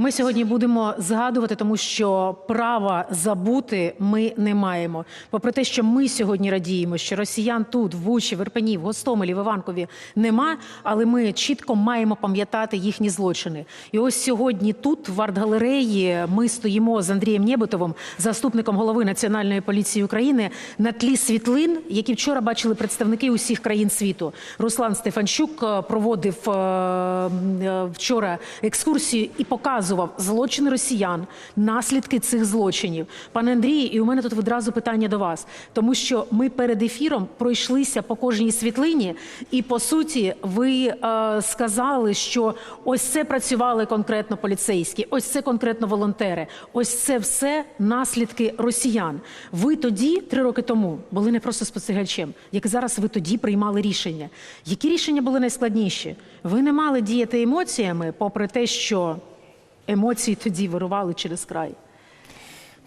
Ми сьогодні будемо згадувати, тому що права забути ми не маємо. Попри те, що ми сьогодні радіємо, що росіян тут, в Бучі, в Ірпені, в Гостомелі, в Іванкові нема, але ми чітко маємо пам'ятати їхні злочини. І ось сьогодні тут, в арт-галереї, ми стоїмо з Андрієм Нєбитовим, заступником голови Національної поліції України, на тлі світлин, які вчора бачили представники усіх країн світу. Руслан Стефанчук е, проводив е, е, вчора екскурсію і показував злочини росіян, наслідки цих злочинів. Пане Андрію, і у мене тут відразу питання до вас, тому що ми перед ефіром пройшлися по кожній світлині, і по суті, ви е, сказали, що ось це працювали конкретно поліцейські, ось це конкретно волонтери, ось це все наслідки росіян. Ви тоді, три роки тому, були не просто спостерігачем, як зараз ви тоді приймали рішення. Які рішення були найскладніші? Ви не мали діяти емоціями, попри те, що емоції тоді вирували через край.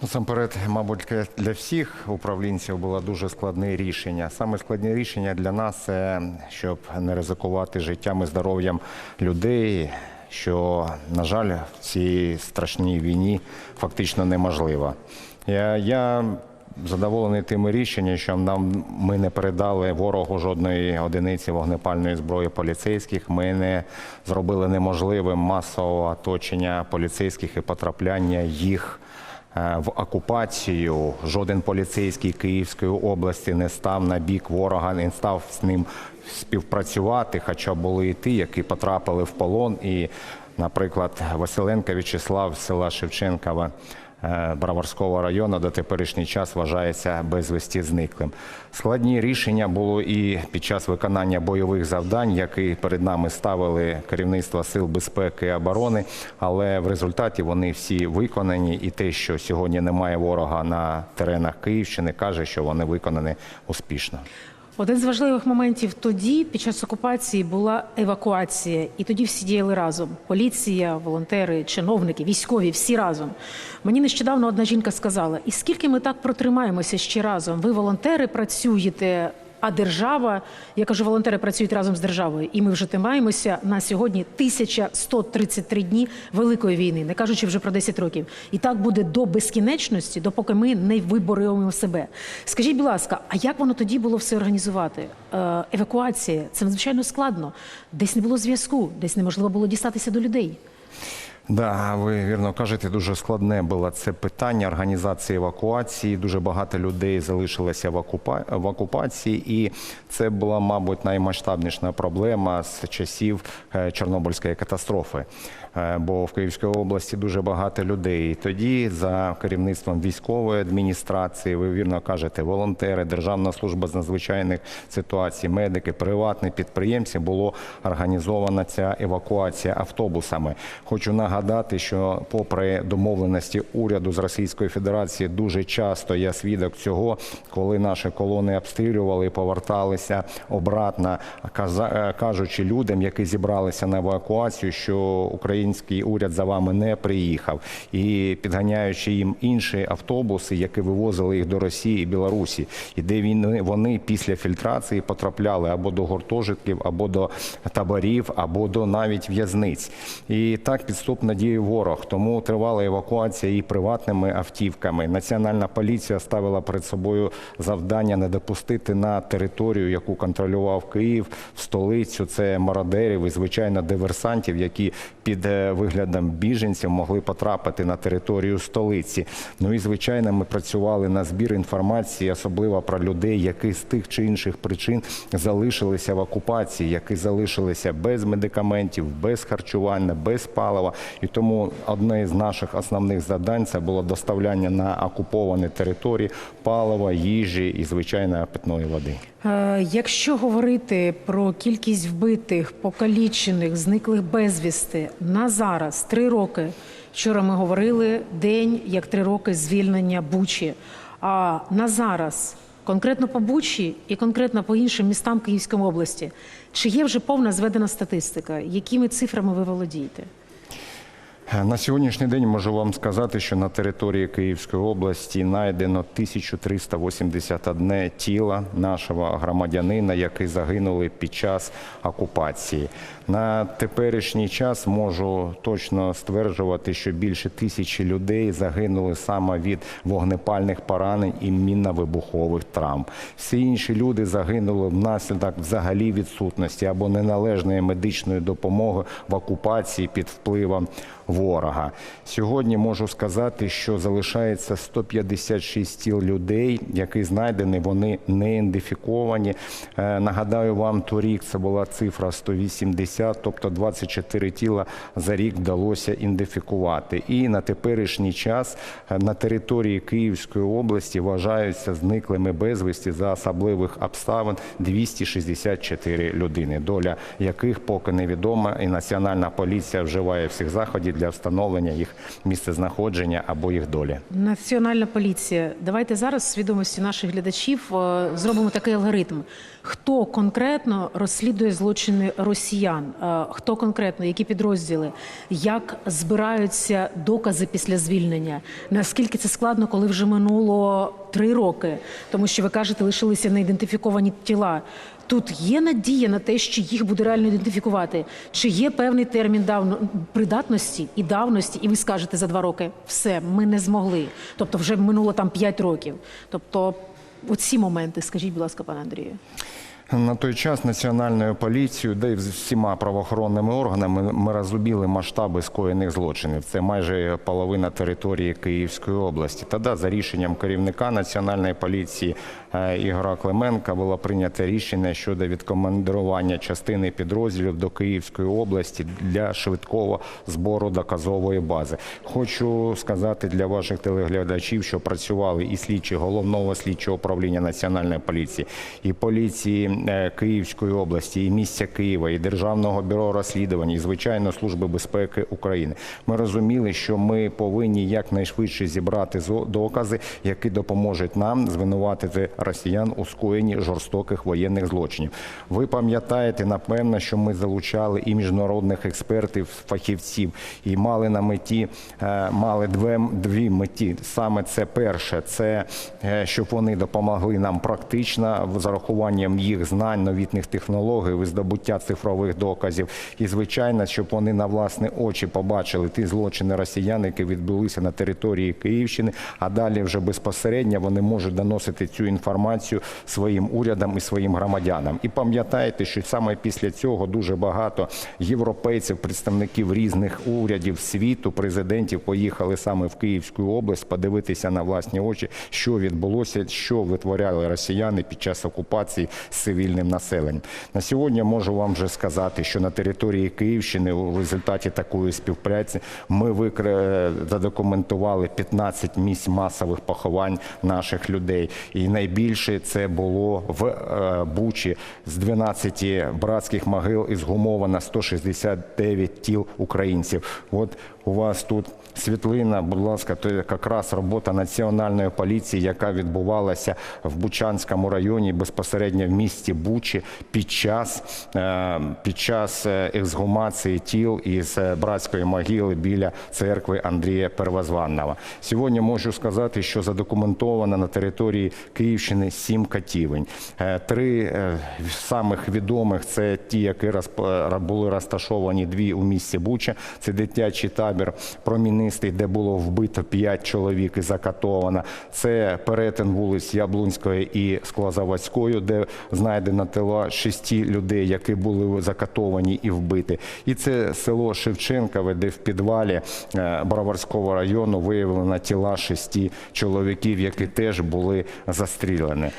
Насамперед, мабуть, для всіх управлінців було дуже складне рішення. Саме складне рішення для нас це щоб не ризикувати життям і здоров'ям людей, що, на жаль, в цій страшній війні фактично неможливо. Я, я задоволений тими рішеннями, що нам ми не передали ворогу жодної одиниці вогнепальної зброї поліцейських. Ми не зробили неможливим масового оточення поліцейських і потрапляння їх е, в окупацію. Жоден поліцейський Київської області не став на бік ворога, не став з ним співпрацювати. Хоча були і ті, які потрапили в полон. І, наприклад, Василенко В'ячеслав з села Шевченкова. Е, Броварського району до теперішній час вважається безвісті зниклим. Складні рішення було і під час виконання бойових завдань, які перед нами ставили керівництво сил безпеки і оборони. Але в результаті вони всі виконані. І те, що сьогодні немає ворога на теренах Київщини, каже, що вони виконані успішно. Один з важливих моментів тоді, під час окупації, була евакуація, і тоді всі діяли разом: поліція, волонтери, чиновники, військові, всі разом. Мені нещодавно одна жінка сказала: і скільки ми так протримаємося ще разом? Ви волонтери працюєте. А держава, я кажу, волонтери працюють разом з державою, і ми вже тримаємося на сьогодні 1133 дні великої війни, не кажучи вже про 10 років. І так буде до безкінечності, допоки ми не виборюємо себе. Скажіть, будь ласка, а як воно тоді було все організувати? Е, евакуація це надзвичайно складно. Десь не було зв'язку, десь неможливо було дістатися до людей. Да, ви вірно кажете, дуже складне було це питання організації евакуації. Дуже багато людей залишилося в, окупа... в окупації, і це була, мабуть, наймасштабніша проблема з часів е, Чорнобильської катастрофи. Е, Бо в Київській області дуже багато людей. І тоді, за керівництвом військової адміністрації, ви вірно кажете, волонтери, Державна служба з надзвичайних ситуацій, медики, приватні підприємці було організована ця евакуація автобусами. Хочу нагадати, що, попри домовленості уряду з Російської Федерації, дуже часто я свідок цього, коли наші колони обстрілювали, і поверталися обратно, е, кажучи людям, які зібралися на евакуацію, що український уряд за вами не приїхав, і підганяючи їм інші автобуси, які вивозили їх до Росії і Білорусі, і де він вони після фільтрації потрапляли або до гуртожитків, або до таборів, або до навіть в'язниць. І так підступно діє ворог. Тому тривала евакуація і приватними автівками. Національна поліція ставила перед собою завдання не допустити на територію, яку контролював Київ, в столицю. Це мародерів і звичайно диверсантів, які під виглядом біженців могли потрапити на територію столиці. Ну і звичайно, ми працювали на збір інформації, особливо про людей, які з тих чи інших причин залишилися в окупації, які залишилися без медикаментів, без харчування, без палива. І тому одне з наших основних завдань це було доставляння на окуповані території палива, їжі і звичайно питної води. Е, Якщо говорити про кількість вбитих, покалічених, зниклих безвісти на зараз три роки. Вчора ми говорили день як три роки звільнення Бучі. А на зараз конкретно по Бучі і конкретно по іншим містам Київської області, чи є вже повна зведена статистика? Якими цифрами ви володієте? На сьогоднішній день можу вам сказати, що на території Київської області знайдено 1381 тіло нашого громадянина, які загинули під час окупації. На теперішній час можу точно стверджувати, що більше тисячі людей загинули саме від вогнепальних поранень і мінно-вибухових травм. Всі інші люди загинули внаслідок взагалі відсутності або неналежної медичної допомоги в окупації під впливом ворога. Сьогодні можу сказати, що залишається 156 тіл людей, які знайдені, вони не ідентифіковані. Е, Нагадаю вам, торік це була цифра 180, тобто 24 тіла за рік вдалося ідентифікувати. І на теперішній час е, на території Київської області вважаються зниклими безвісті за особливих обставин 264 людини, доля яких поки невідома, і Національна поліція вживає всіх заходів для встановлення їх місцезнаходження або їх долі. Національна поліція. Давайте зараз свідомості наших глядачів е, зробимо такий алгоритм. Хто конкретно розслідує злочини росіян? Е, Хто конкретно, які підрозділи? Як збираються докази після звільнення? Наскільки це складно, коли вже минуло три роки? Тому що ви кажете, лишилися неідентифіковані тіла. Тут є надія на те, що їх буде реально ідентифікувати. Чи є певний термін давно придатності і давності, і ви скажете за два роки все, ми не змогли. Тобто вже минуло там п'ять років. Тобто, оці моменти, скажіть, будь ласка, пане Андрію. На той час національною поліцією, де й всіма правоохоронними органами ми розуміли масштаби скоєних злочинів. Це майже половина території Київської області. Тоді за рішенням керівника національної поліції е, Ігора Клименка було прийнято рішення щодо відкомандирування частини підрозділів до Київської області для швидкого збору доказової бази. Хочу сказати для ваших телеглядачів, що працювали і слідчі головного слідчого управління національної поліції, і поліції Київської області, і місця Києва, і Державного бюро розслідувань, і звичайно Служби безпеки України. Ми розуміли, що ми повинні якнайшвидше зібрати докази, які допоможуть нам звинуватити росіян у скоєнні жорстоких воєнних злочинів. Ви пам'ятаєте, напевно, що ми залучали і міжнародних експертів, фахівців, і мали на меті е, мали дві, дві меті. Саме це перше, це е, щоб вони допомогли нам практично з зарахуванням їх знань, новітніх технологій, і здобуття цифрових доказів. І звичайно, щоб вони на власні очі побачили ті злочини росіян, які відбулися на території Київщини. А далі вже безпосередньо вони можуть доносити цю інформацію своїм урядам і своїм громадянам. І пам'ятайте, що саме після цього дуже багато європейців, представників різних урядів світу, президентів поїхали саме в Київську область подивитися на власні очі, що відбулося, що витворяли росіяни під час окупації з цивільним населенням. На сьогодні можу вам вже сказати, що на території Київщини у результаті такої співпраці ми викра... задокументували 15 місць масових поховань наших людей. І найбільше це було в е, Бучі з 12 братських могил ізгумовано 169 тіл українців. От у вас тут світлина, будь ласка, то якраз робота національної поліції, яка відбувалася в Бучанському районі безпосередньо в місті Бучі під час, е, під час е, ексгумації тіл із е, братської могили біля церкви Андрія Первозванного. Сьогодні можу сказати, що задокументовано на території Київщини сім катівень. Три самих відомих це ті, які були розташовані дві у місті Буча. Це дитячий табір промінистий, де було вбито п'ять чоловік і закатовано. Це перетин вулиць Яблунської і Склозаводської, де знайдено тіла шести людей, які були закатовані і вбиті. І це село Шевченкове, де в підвалі е, Броварського району виявлено тіла шести чоловіків, які теж були застріляні.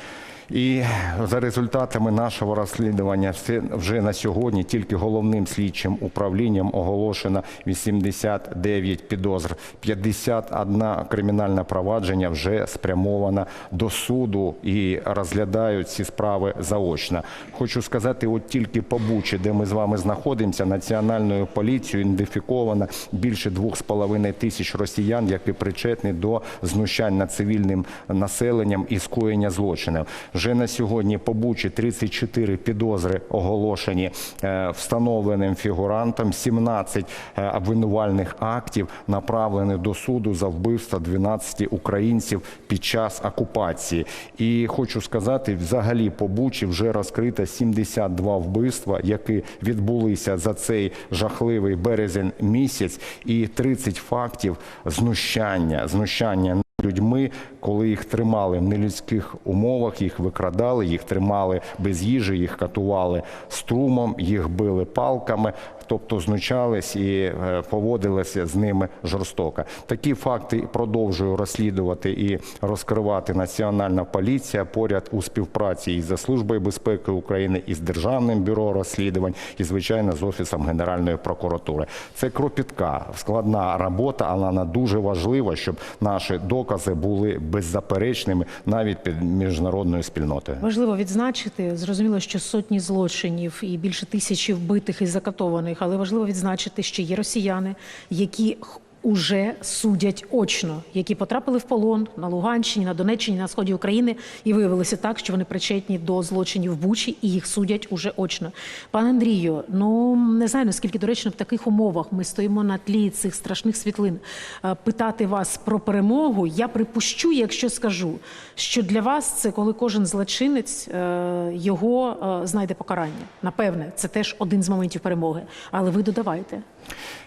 І за результатами нашого розслідування вже на сьогодні тільки головним слідчим управлінням оголошено 89 підозр, 51 кримінальне провадження вже спрямовано до суду і розглядають ці справи заочно. Хочу сказати, от тільки по Бучі, де ми з вами знаходимося, національною поліцією ідентифіковано більше 2,5 тисяч росіян, які причетні до знущань над цивільним населенням і скоєння злочинів. Вже на сьогодні по Бучі 34 підозри оголошені е, встановленим фігурантам, 17 е, обвинувальних актів направлені до суду за вбивство 12 українців під час окупації. І хочу сказати, взагалі по Бучі вже розкрито 72 вбивства, які відбулися за цей жахливий березень місяць, і 30 фактів знущання, знущання людьми, коли їх тримали в нелюдських умовах, їх викрадали, їх тримали без їжі, їх катували струмом, їх били палками, тобто знущались і е, поводилися з ними жорстоко. Такі факти продовжує розслідувати і розкривати Національна поліція поряд у співпраці із Службою безпеки України, із Державним бюро розслідувань і, звичайно, з Офісом Генеральної прокуратури. Це кропітка, складна робота, але вона дуже важлива, щоб наші докази були беззаперечними навіть під міжнародною спільнотою. Важливо відзначити, зрозуміло, що сотні злочинів і більше тисячі вбитих і закатованих, але важливо відзначити, що є росіяни, які уже судять очно, які потрапили в полон на Луганщині, на Донеччині, на сході України і виявилося так, що вони причетні до злочинів в Бучі і їх судять уже очно. Пане Андрію, ну не знаю наскільки доречно в таких умовах ми стоїмо на тлі цих страшних світлин. е, Питати вас про перемогу. Я припущу, якщо скажу, що для вас це коли кожен злочинець е, його е, знайде покарання. Напевне, це теж один з моментів перемоги. Але ви додавайте.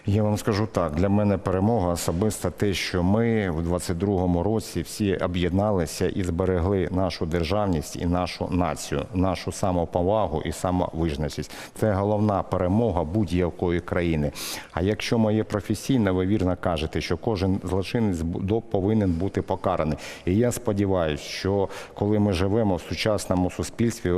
Я вам скажу так: для мене перемога особисто те, що ми в 22-му році всі об'єдналися і зберегли нашу державність і нашу націю, нашу самоповагу і самовизначеність. Це головна перемога будь-якої країни. А якщо моє професійне, ви вірно кажете, що кожен злочинець повинен бути покараний. І я сподіваюся, що коли ми живемо в сучасному суспільстві, е,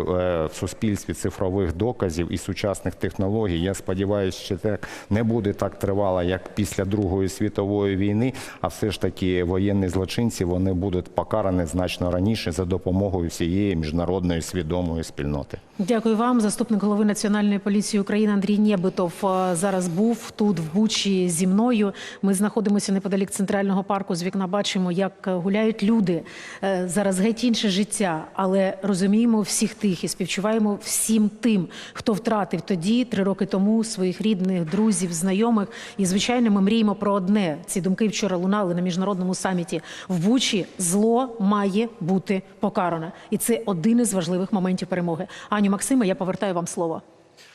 в суспільстві цифрових доказів і сучасних технологій, я сподіваюся, що це не так тривало, як після Другої світової війни, а все ж таки воєнні злочинці вони будуть покарані значно раніше за допомогою всієї міжнародної свідомої спільноти. Дякую вам. Заступник голови Національної поліції України Андрій Нєбитов е, зараз був тут в Бучі зі мною. Ми знаходимося неподалік центрального парку. З вікна бачимо, як е, гуляють люди. Е, Зараз геть інше життя, але розуміємо всіх тих і співчуваємо всім тим, хто втратив тоді, три роки тому, своїх рідних, друзів, знайомих. І звичайно, ми мріємо про одне. Ці думки вчора лунали на міжнародному саміті. В Бучі зло має бути покаране, і це один із важливих моментів перемоги. Аню Максима, я повертаю вам слово.